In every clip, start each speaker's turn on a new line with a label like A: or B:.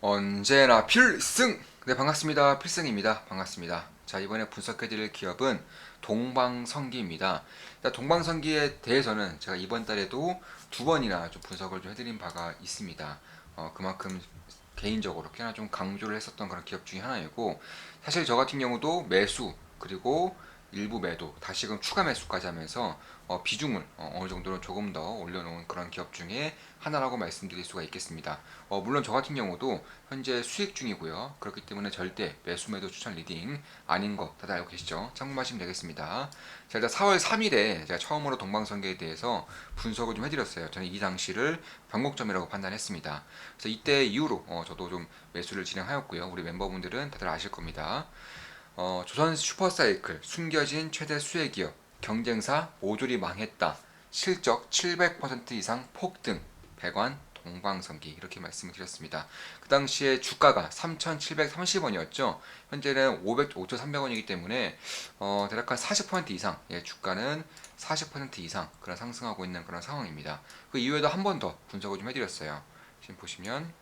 A: 언제나 필승! 네, 반갑습니다. 필승입니다. 반갑습니다. 자, 이번에 분석해드릴 기업은 동방성기입니다. 동방성기에 대해서는 제가 이번 달에도 두 번이나 좀 분석을 좀 해드린 바가 있습니다. 어, 그만큼 개인적으로 꽤나 좀 강조를 했었던 그런 기업 중에 하나이고, 사실 저 같은 경우도 매수, 그리고 일부 매도, 다시금 추가 매수까지 하면서 어, 비중을 어, 느 정도는 조금 더 올려놓은 그런 기업 중에 하나라고 말씀드릴 수가 있겠습니다. 어, 물론 저 같은 경우도 현재 수익 중이고요. 그렇기 때문에 절대 매수 매도 추천 리딩 아닌 거 다들 알고 계시죠? 참고하시면 되겠습니다. 자, 일단 4월 3일에 제가 처음으로 동방선계에 대해서 분석을 좀 해드렸어요. 저는 이 당시를 변곡점이라고 판단했습니다. 그래서 이때 이후로 어, 저도 좀 매수를 진행하였고요. 우리 멤버분들은 다들 아실 겁니다. 어, 조선 슈퍼사이클 숨겨진 최대 수혜 기업 경쟁사 모조리 망했다 실적 700% 이상 폭등 백관 동방성기 이렇게 말씀을 드렸습니다. 그 당시에 주가가 3,730원이었죠. 현재는 500, 5,300원이기 때문에 어, 대략 한 40% 이상 예, 주가는 40% 이상 그런 상승하고 있는 그런 상황입니다. 그 이후에도 한 번 더 분석을 좀 해드렸어요. 지금 보시면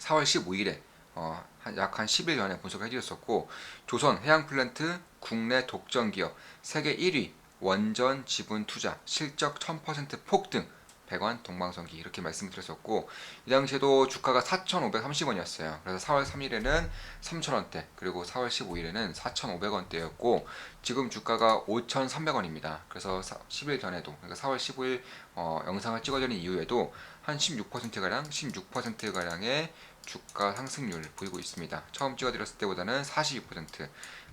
A: 4월 15일에 어, 약한 10일 전에 분석을 해드렸었고 조선 해양 플랜트 국내 독점 기업 세계 1위 원전 지분 투자 실적 1000% 폭 등 100원 동방성기 이렇게 말씀드렸었고 이 당시에도 주가가 4,530원이었어요. 그래서 4월 3일에는 3,000원대 그리고 4월 15일에는 4,500원대였고 지금 주가가 5,300원입니다. 그래서 10일 전에도 그러니까 4월 15일 어, 영상을 찍어드린 이후에도 한 16%가량 16%가량의 주가 상승률 보이고 있습니다. 처음 찍어드렸을 때보다는 42%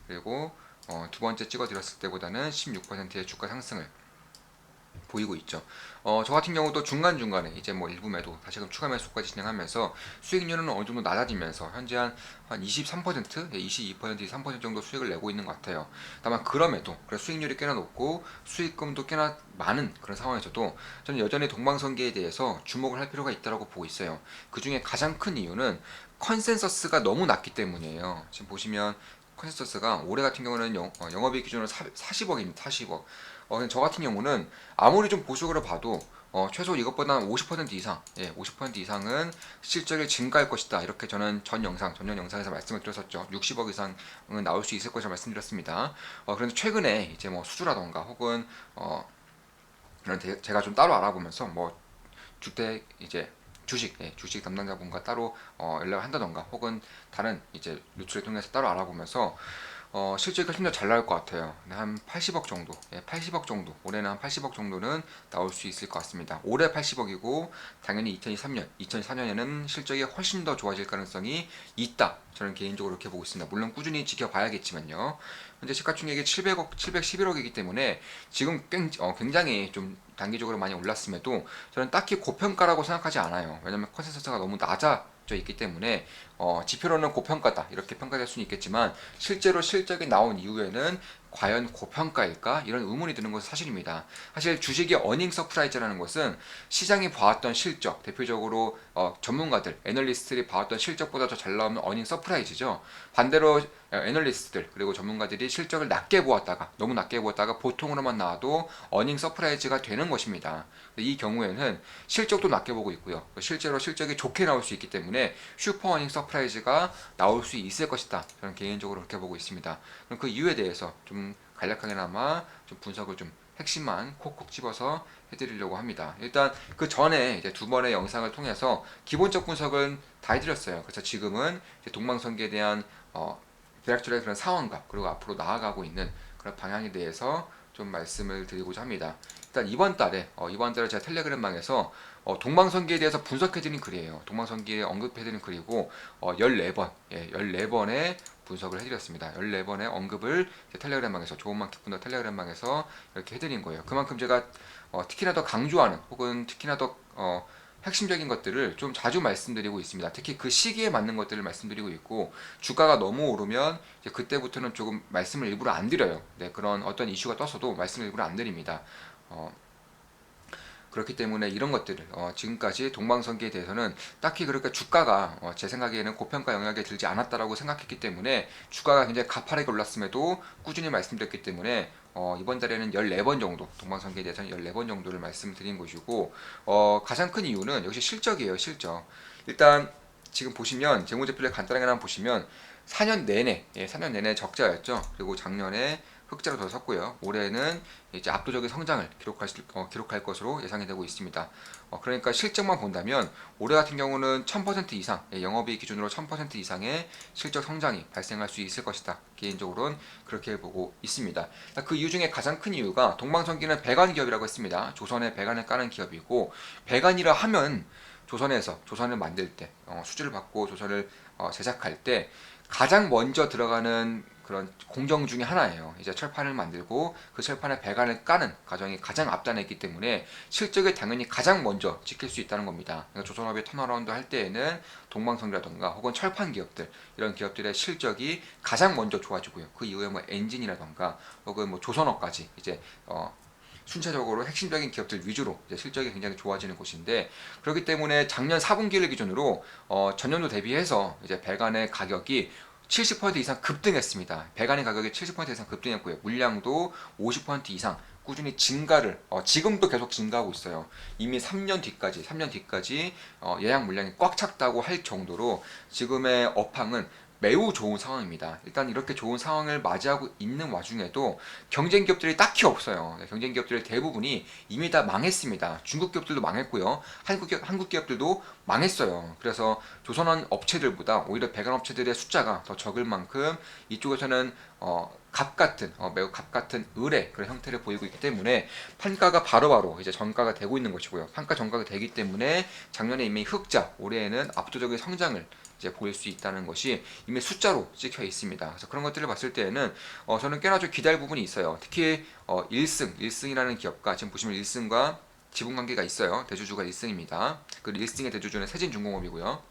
A: 그리고 어, 두 번째 찍어드렸을 때보다는 16%의 주가 상승을 보이고 있죠. 어, 저 같은 경우도 중간중간에 이제 뭐 일부 매도, 다시금 추가 매수까지 진행하면서 수익률은 어느 정도 낮아지면서 현재 한, 한 23%, 22%, 3% 정도 수익을 내고 있는 것 같아요. 다만 그럼에도 그래 수익률이 꽤나 높고 수익금도 꽤나 많은 그런 상황에서도 저는 여전히 동방선계에 대해서 주목을 할 필요가 있다고 보고 있어요. 그 중에 가장 큰 이유는 컨센서스가 너무 낮기 때문이에요. 지금 보시면 컨센서스가 올해 같은 경우는 영, 어, 영업이익 기준으로 40억입니다. 40억. 어, 저 같은 경우는 아무리 좀 보수적으로 봐도 어, 최소 이것보다 50% 이상, 예, 50% 이상은 실적이 증가할 것이다. 이렇게 저는 전 영상, 전년 영상에서 말씀을 드렸었죠. 60억 이상은 나올 수 있을 것이라 말씀드렸습니다. 어, 그런데 최근에 이제 뭐 수주라던가 혹은 어, 이런 데, 제가 좀 따로 알아보면서 뭐 주택 이제 주식, 예, 주식 담당자분과 따로 어, 연락을 한다던가 혹은 다른 이제 루트를 통해서 따로 알아보면서 어, 실적이 훨씬 더잘 나올 것 같아요. 한 80억 정도, 예, 80억 정도, 올해는 한 80억 정도는 나올 수 있을 것 같습니다. 올해 80억이고 당연히 2023년, 2024년에는 실적이 훨씬 더 좋아질 가능성이 있다. 저는 개인적으로 이렇게 보고 있습니다. 물론 꾸준히 지켜봐야겠지만요. 현재 시가총액이 700억, 711억이기 때문에 지금 어, 굉장히 좀 단기적으로 많이 올랐음에도 저는 딱히 고평가라고 생각하지 않아요. 왜냐면 컨센서스가 너무 낮아 져 있기 때문에 어, 지표로는 고평가다. 이렇게 평가될 수는 있겠지만 실제로 실적이 나온 이후에는 과연 고평가일까 이런 의문이 드는 것은 사실입니다. 사실 주식의 어닝 서프라이즈라는 것은 시장이 봐왔던 실적 대표적으로 어, 전문가들 애널리스트들이 봐왔던 실적보다 더 잘 나오면 어닝 서프라이즈죠. 반대로 애널리스트들 그리고 전문가들이 실적을 낮게 보았다가 너무 낮게 보았다가 보통으로만 나와도 어닝 서프라이즈가 되는 것입니다. 이 경우에는 실적도 낮게 보고 있고요. 실제로 실적이 좋게 나올 수 있기 때문에 슈퍼 어닝 서프라이즈가 나올 수 있을 것이다. 저는 개인적으로 그렇게 보고 있습니다. 그럼 그 이유에 대해서 좀 간략하게나마 좀 분석을 좀 핵심만 콕콕 집어서 해드리려고 합니다. 일단 그 전에 이제 두 번의 영상을 통해서 기본적 분석은 다 해드렸어요. 그래서 지금은 동방선기에 대한 어, 대략적인 그런 상황과 그리고 앞으로 나아가고 있는 그런 방향에 대해서 좀 말씀을 드리고자 합니다. 일단 이번 달에 어, 이번 달에 제가 텔레그램망에서 어, 동방선기에 대해서 분석해드린 글이에요. 동방선기에 언급해드린 글이고 어, 14번, 예, 14번의 분석을 해드렸습니다. 14번의 언급을 텔레그램망에서 조금만 기쁜더 텔레그램망에서 이렇게 해드린 거예요. 그만큼 제가 어, 특히나 더 강조하는 혹은 특히나 더 어, 핵심적인 것들을 좀 자주 말씀드리고 있습니다. 특히 그 시기에 맞는 것들을 말씀드리고 있고 주가가 너무 오르면 그때부터는 조금 말씀을 일부러 안 드려요. 네, 그런 어떤 이슈가 떴어도 말씀을 일부러 안 드립니다. 어, 그렇기 때문에 이런 것들을 어, 지금까지 동방선기에 대해서는 딱히 그렇게 주가가 어, 제 생각에는 고평가 영역에 들지 않았다라고 생각했기 때문에 주가가 굉장히 가파르게 올랐음에도 꾸준히 말씀드렸기 때문에 어, 이번 달에는 14번 정도 동방선기에 대해서는 14번 정도를 말씀드린 것이고 어, 가장 큰 이유는 역시 실적이에요 실적 일단 지금 보시면 재무제표를 간단하게 한번 보시면 4년 내내 예, 4년 내내 적자였죠. 그리고 작년에 흑자로 더 섰고요. 올해는 이제 압도적인 성장을 기록할, 수- 어, 기록할 것으로 예상이 되고 있습니다. 어, 그러니까 실적만 본다면 올해 같은 경우는 1000% 이상, 예, 영업이익 기준으로 1000% 이상의 실적 성장이 발생할 수 있을 것이다. 개인적으로는 그렇게 보고 있습니다. 그 이유 중에 가장 큰 이유가 동방성기는 배관 기업이라고 했습니다. 조선에 배관을 까는 기업이고 배관이라 하면 조선에서 조선을 만들 때 어, 수주를 받고 조선을 어, 제작할 때 가장 먼저 들어가는 그런 공정 중에 하나예요. 이제 철판을 만들고 그 철판에 배관을 까는 과정이 가장 앞단에 있기 때문에 실적을 당연히 가장 먼저 지킬 수 있다는 겁니다. 그러니까 조선업이 턴어라운드 할 때에는 동방성이라던가 혹은 철판 기업들 이런 기업들의 실적이 가장 먼저 좋아지고요. 그 이후에 뭐 엔진이라던가 혹은 뭐 조선업까지 이제 어, 순차적으로 핵심적인 기업들 위주로 이제 실적이 굉장히 좋아지는 곳인데 그렇기 때문에 작년 4분기를 기준으로 어, 전년도 대비해서 이제 배관의 가격이 70% 이상 급등했습니다. 배관의 가격이 70% 이상 급등했고요. 물량도 50% 이상 꾸준히 증가를 어, 지금도 계속 증가하고 있어요. 이미 3년 뒤까지 3년 뒤까지 어, 예약 물량이 꽉 찼다고 할 정도로 지금의 업황은 매우 좋은 상황입니다. 일단 이렇게 좋은 상황을 맞이하고 있는 와중에도 경쟁 기업들이 딱히 없어요. 네, 경쟁 기업들의 대부분이 이미 다 망했습니다. 중국 기업들도 망했고요. 한국 기업, 한국 기업들도 망했어요. 그래서 조선원 업체들보다 오히려 배관 업체들의 숫자가 더 적을 만큼 이쪽에서는 어, 갑 같은 어, 매우 갑 같은 을의 그런 형태를 보이고 있기 때문에 판가가 바로 바로 이제 전가가 되고 있는 것이고요. 판가 전가가 되기 때문에 작년에 이미 흑자, 올해에는 압도적인 성장을 이제 보일 수 있다는 것이 이미 숫자로 찍혀 있습니다. 그래서 그런 것들을 봤을 때에는 어, 저는 꽤나 좀 기대할 부분이 있어요. 특히 어, 1승, 1승이라는 기업과 지금 보시면 1승과 지분 관계가 있어요. 대주주가 1승입니다. 그 1승의 대주주는 세진중공업이고요.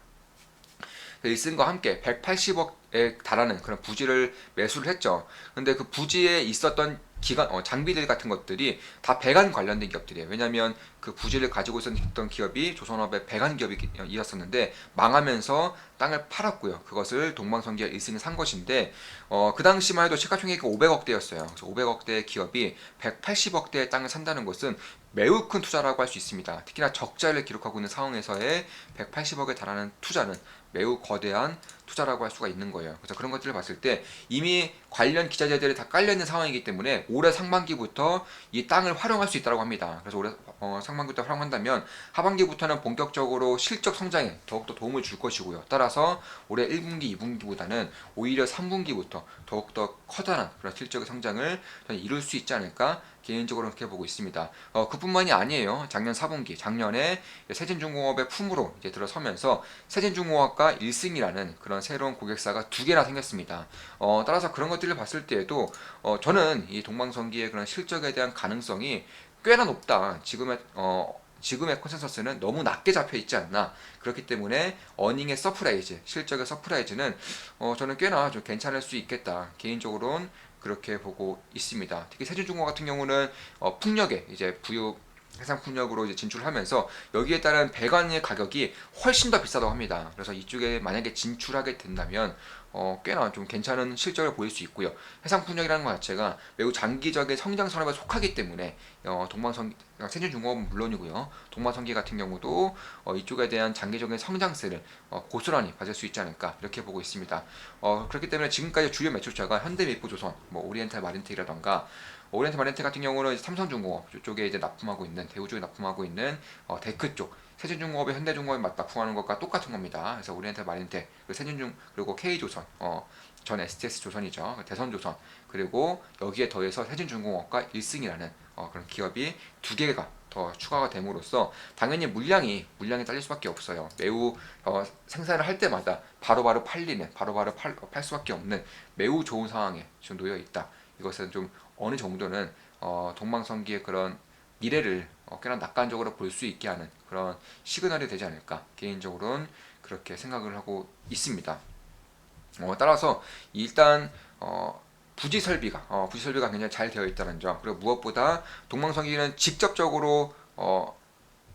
A: 1승과 함께 180억에 달하는 그런 부지를 매수를 했죠. 근데 그 부지에 있었던 기관 어, 장비들 같은 것들이 다 배관 관련된 기업들이에요. 왜냐하면 그 부지를 가지고 있었던 기업이 조선업의 배관 기업이었었는데 망하면서 땅을 팔았고요. 그것을 동방성기가 1승이 산 것인데 어, 그 당시만 해도 시가총액이 500억대였어요. 그래서 500억대 기업이 180억대의 땅을 산다는 것은 매우 큰 투자라고 할 수 있습니다. 특히나 적자를 기록하고 있는 상황에서의 180억에 달하는 투자는 매우 거대한 투자라고 할 수가 있는 거예요. 그래서 그런 것들을 봤을 때 이미 관련 기자재들이 다 깔려 있는 상황이기 때문에 올해 상반기부터 이 땅을 활용할 수 있다고 합니다. 그래서 올해 어, 상반기부터 활용한다면 하반기부터는 본격적으로 실적 성장에 더욱더 도움을 줄 것이고요. 따라서 올해 1분기, 2분기보다는 오히려 3분기부터 더욱더 커다란 그런 실적의 성장을 이룰 수 있지 않을까 개인적으로 그렇게 보고 있습니다. 어, 그뿐만이 아니에요. 작년 4분기, 작년에 세진중공업의 품으로 이제 들어서면서 세진중공업과 1승이라는 그런 새로운 고객사가 두 개나 생겼습니다. 어, 따라서 그런 것들을 봤을 때에도 어, 저는 이 동방성기의 그런 실적에 대한 가능성이 꽤나 높다. 지금의 어, 지금의 컨센서스는 너무 낮게 잡혀 있지 않나. 그렇기 때문에 어닝의 서프라이즈, 실적의 서프라이즈는 어, 저는 꽤나 좀 괜찮을 수 있겠다. 개인적으로는 그렇게 보고 있습니다. 특히 세진중공 같은 경우는 어, 풍력에 이제 부유 해상 풍력으로 이제 진출하면서 여기에 따른 배관의 가격이 훨씬 더 비싸다고 합니다. 그래서 이쪽에 만약에 진출하게 된다면 어, 꽤나 좀 괜찮은 실적을 보일 수 있고요. 해상 풍력이라는 것 자체가 매우 장기적인 성장 산업에 속하기 때문에 어, 동방성 세진중공업은 물론이고요. 동방성기 같은 경우도 어, 이쪽에 대한 장기적인 성장세를 어, 고스란히 받을 수 있지 않을까 이렇게 보고 있습니다. 어, 그렇기 때문에 지금까지 주요 매출자가 현대미포조선, 뭐 오리엔탈 마린텍이라던가 오리엔탈 마린텍 같은 경우는 삼성중공업 이쪽에 이제 납품하고 있는 대우 쪽에 납품하고 있는 어, 데크 쪽 세진중공업이 현대중공업에 맞 납품하는 것과 똑같은 겁니다. 그래서 오리엔탈 마린텍, 그리고 세진중 그리고 K조선, 어, 전 STS 조선이죠. 대선조선 그리고 여기에 더해서 세진중공업과 1승이라는 어, 그런 기업이 두 개가 더 추가가 됨으로써 당연히 물량이 물량이 딸릴 수밖에 없어요. 매우 어, 생산을 할 때마다 바로바로 팔리는 바로 바로 팔, 팔 수밖에 없는 매우 좋은 상황에 지금 놓여 있다. 이것은 좀 어느 정도는 어, 동방성기의 그런 미래를 어, 꽤나 낙관적으로 볼 수 있게 하는 그런 시그널이 되지 않을까 개인적으로는 그렇게 생각을 하고 있습니다. 어, 따라서 일단 어, 부지 설비가 어, 부지 설비가 굉장히 잘 되어 있다는 점 그리고 무엇보다 동방성기는 직접적으로 어,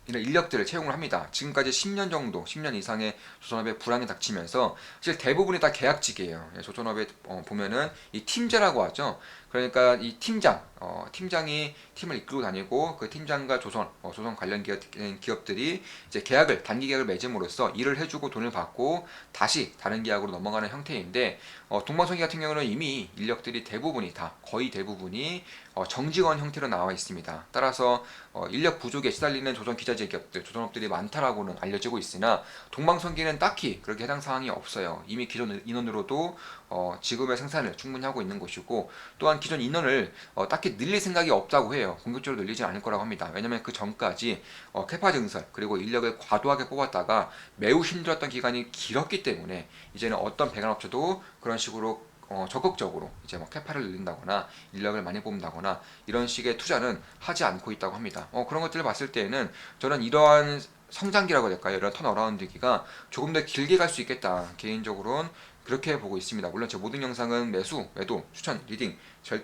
A: 이런 인력들을 채용을 합니다. 지금까지 10년 정도, 10년 이상의 조선업에 불황이 닥치면서 사실 대부분이 다 계약직이에요. 예, 조선업에 어, 보면은 이 팀제라고 하죠. 그러니까 이 팀장, 어, 팀장이 팀을 이끌고 다니고 그 팀장과 조선, 어, 조선 관련 기업, 기업들이 이제 계약을 단기 계약을 맺음으로써 일을 해주고 돈을 받고 다시 다른 계약으로 넘어가는 형태인데 어, 동방성기 같은 경우는 이미 인력들이 대부분이 다 거의 대부분이 어, 정직원 형태로 나와 있습니다. 따라서 어, 인력 부족에 시달리는 조선 기자재 기업들, 조선업들이 많다라고는 알려지고 있으나 동방성기는 딱히 그렇게 해당 사항이 없어요. 이미 기존 인원으로도 어, 지금의 생산을 충분히 하고 있는 것이고 또한 기존 인원을 어, 딱히 늘릴 생각이 없다고 해요. 공격적으로 늘리지 않을 거라고 합니다. 왜냐하면 그 전까지 어, 캐파 증설 그리고 인력을 과도하게 뽑았다가 매우 힘들었던 기간이 길었기 때문에 이제는 어떤 배관업체도 그런 식으로 어, 적극적으로 이제 뭐 캐파를 늘린다거나 인력을 많이 뽑는다거나 이런 식의 투자는 하지 않고 있다고 합니다. 어, 그런 것들을 봤을 때에는 저는 이러한 성장기라고 될까요? 이런 턴어라운드기가 조금 더 길게 갈 수 있겠다. 개인적으로는 그렇게 보고 있습니다. 물론 제 모든 영상은 매수, 매도, 추천, 리딩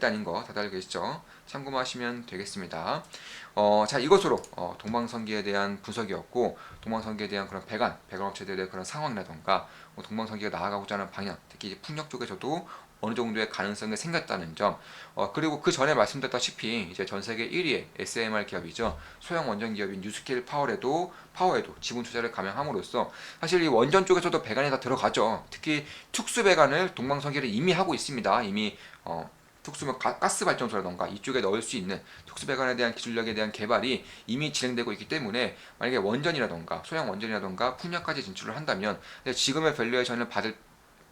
A: 아닌 거 다들 계시죠? 참고하시면 되겠습니다. 어, 자 이것으로 어, 동방성기에 대한 분석이었고 동방성기에 대한 그런 배관, 배관업체들의 그런 상황이라던가 뭐 동방성기가 나아가고자 하는 방향, 특히 풍력 쪽에서도 어느 정도의 가능성이 생겼다는 점, 어, 그리고 그 전에 말씀드렸다시피 이제 전 세계 1위의 SMR 기업이죠. 소형 원전 기업인 뉴스케일 파워에도 파워에도 지분 투자를 감행함으로써 사실 이 원전 쪽에서도 배관이 다 들어가죠. 특히 특수 배관을 동방성기를 이미 하고 있습니다. 이미 어, 특수면 가- 가스 발전소라던가 이쪽에 넣을 수 있는 특수 배관에 대한 기술력에 대한 개발이 이미 진행되고 있기 때문에 만약에 원전이라던가 소형 원전이라던가 풍력까지 진출을 한다면 지금의 밸류에이션을 받을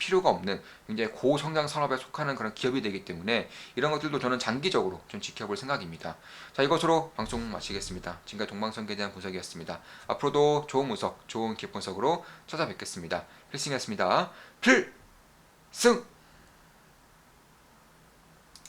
A: 필요가 없는 굉장히 고성장 산업에 속하는 그런 기업이 되기 때문에 이런 것들도 저는 장기적으로 좀 지켜볼 생각입니다. 자 이것으로 방송 마치겠습니다. 지금까지 동방성계에 대한 분석이었습니다. 앞으로도 좋은 분석, 좋은 기업 분석으로 찾아뵙겠습니다. 필승이었습니다. 필승!